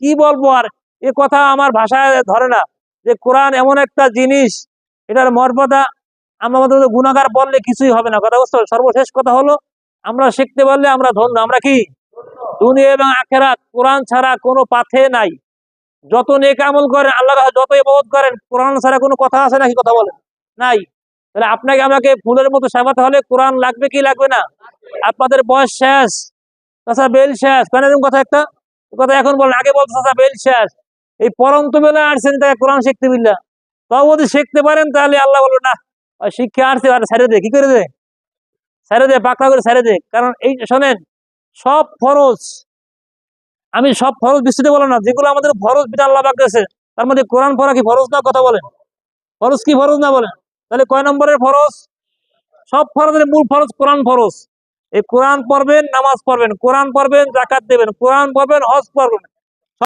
কি বলব আর? এ কথা আমার ভাষায় ধরে না। যে কোরআন এমন একটা জিনিস, এটার মর্যাদা মতো গুণাগার বললে কিছুই হবে না। কথা বুঝতে সর্বশেষ কথা হলো, আমরা শিখতে পারলে আমরা ধন্য। আমরা কি? দুনিয়া এবং আখেরাত, কোরআন ছাড়া কোনো পাথে নাই। যত নেক আমল করেন, আল্লাহ যত ইবাদত করেন, কোরআন ছাড়া কোনো কথা আছে নাকি? কথা বলেন। নাই। তাহলে আপনাকে আমাকে ফুলের মতো সাজাতে হলে কোরআন লাগবে কি লাগবে না? আপনাদের বয়স শেষ, তাছাড়া বেল শেষ। কেন এরকম কথা একটা? কথা এখন আগে বেল এই পরন্ত বেলা আসছেন তাকে কোরআন শিখতে তাও যদি শিখতে পারেন, তাহলে আল্লাহ বলবে না শিক্ষা আসছে দে, কি করে দে? দে, পাকড়া করে দে। কারণ এই শোনেন, সব ফরজ। আমি সব ফরজ বিস্তৃত বললাম না, যেগুলো আমাদের ফরজ বিধান আল্লাহ পাক দিয়েছে, তার মধ্যে কোরআন পড়া কি ফরজ না কথা বলেন? ফরজ কি ফরজ না বলেন? তাহলে কয় নম্বরের ফরজ? সব ফরজের মূল ফরজ কোরআন ফরজ। এই কোরআন পড়বেন নামাজ পড়বেন কোরআন পড়বেন জাকাত দেবেন কোরআন পড়বেন হজ পড়বেন।